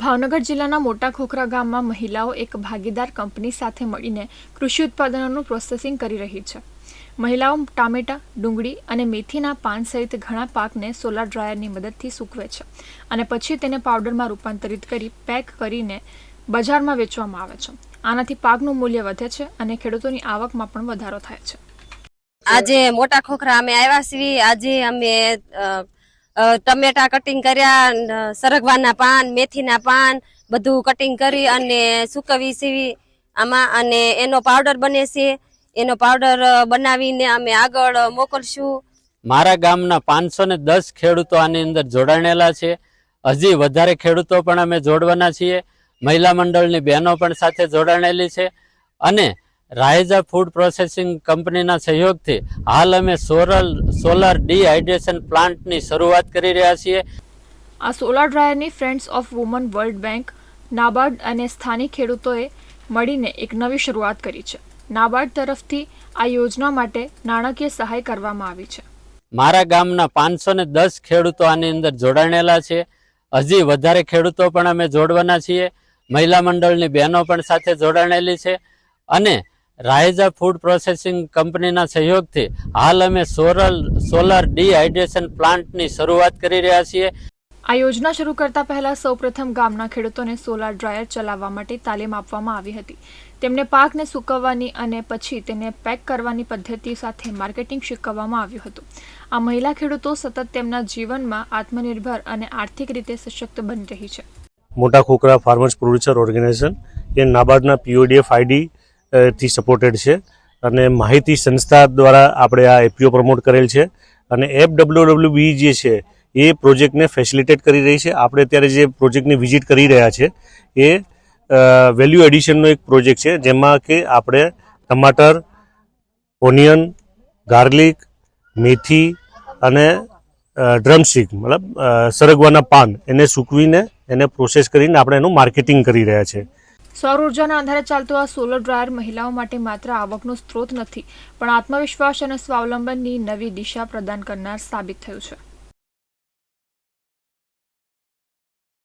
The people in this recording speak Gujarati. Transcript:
ભાવનગર જિલ્લાના મોટા ખોખરા ગામમાં મહિલાઓ એક ભાગીદાર કંપની સાથે મળીને કૃષિ ઉત્પાદનોનું પ્રોસેસિંગ કરી રહી છે. મહિલાઓ ટામેટા, ડુંગળી અને મેથીના પાન સહિત ઘણા પાકને સોલાર ડ્રાયરની મદદથી સૂકવે છે અને પછી તેને પાવડરમાં રૂપાંતરિત કરી, પેક કરીને બજારમાં વેચવામાં આવે છે. આનાથી પાકનું મૂલ્ય વધે છે અને ખેડૂતોની આવકમાં પણ વધારો થાય છે. આજે મોટા ખોખરા અમે આવ્યા છીએ. આજે અમે ટમેટા કટિંગ કર્યા સરગવાના પાન, મેથીના પાન, બધું કટિંગ કરી અને સુકવી, સીવી આમાં અને એનો પાવડર બને છે. એનો પાવડર બનાવીને અમે આગળ મોકલશું. મારા ગામના પાંચસો ને દસ ખેડૂતો આની અંદર જોડાણેલા છે. હજી વધારે ખેડૂતો પણ અમે જોડવાના છીએ. મહિલા મંડળની બહેનો પણ સાથે જોડાણેલી છે. અને રાયઝા ફૂડ પ્રોસેસિંગ કંપનીના સહયોગથી હાલ અમે સોરલ સોલાર ડિહાઇડ્રેશન પ્લાન્ટની શરૂઆત કરી રહ્યા છીએ. આ solar ડ્રાયરની friends of woman world bank NABARD અને સ્થાનિક ખેડૂતોએ મળીને એક નવી શરૂઆત કરી છે. નાબાર્ડ તરફથી આ યોજના માટે નાણાકીય સહાય કરવામાં આવી છે. મારા ગામના પાંચસો ને દસ ખેડૂતો આની અંદર જોડાણેલા છે. હજી વધારે ખેડૂતો પણ અમે જોડવાના છીએ. મહિલા મંડળની બહેનો પણ સાથે જોડાણેલી છે. અને રાયઝા ફૂડ પ્રોસેસિંગ કંપનીના સહયોગથી હાલ અમે સોરલ સોલાર ડીહાઇડ્રેશન પ્લાન્ટની શરૂઆત કરી રહ્યા છીએ. આ યોજના શરૂ કરતા પહેલા સૌપ્રથમ ગામના ખેડૂતોને સોલાર ડ્રાયર ચલાવવા માટે તાલીમ આપવામાં આવી હતી. તેમને પાકને સૂકવવાની અને પછી તેને પેક કરવાની પદ્ધતિ સાથે માર્કેટિંગ શીખવવામાં આવ્યું હતું. આ મહિલા ખેડૂતો સતત તેમના જીવનમાં આત્મનિર્ભર અને આર્થિક રીતે સશક્ત બની રહી છે. મોટા ખોખરા ફાર્મર્સ પ્રોડ્યુસર ઓર્ગેનાઇઝેશન એ નાબાર્ડના પીઓડીએફ આઈડી થી સપોર્ટેડ છે. અને માહિતી સંસ્થા દ્વારા આપણે આ એપીઓ પ્રમોટ કરેલ છે. અને એફ ડબલ્યુ બી જે છે, એ પ્રોજેક્ટને ફેસિલિટેટ કરી રહી છે. આપણે અત્યારે જે પ્રોજેક્ટની વિઝિટ કરી રહ્યા છે, એ વેલ્યુ એડિશનનો એક પ્રોજેક્ટ છે, જેમાં કે આપણે ટમાટર ઓનિયન ગાર્લિક મેથી અને ડ્રમસ્ટિક મતલબ સરગવાના પાન એને સૂકવીને એને પ્રોસેસ કરીને આપણે એનું માર્કેટિંગ કરી રહ્યા છે. સૌર ઉર્જાના આધારે ચાલતું આ સોલર ડ્રાયર મહિલાઓ માટે માત્ર આવકનો સ્ત્રોત નથી, પણ આત્મવિશ્વાસ અને સ્વાવલંબનની નવી દિશા પ્રદાન કરનાર સાબિત થયું છે.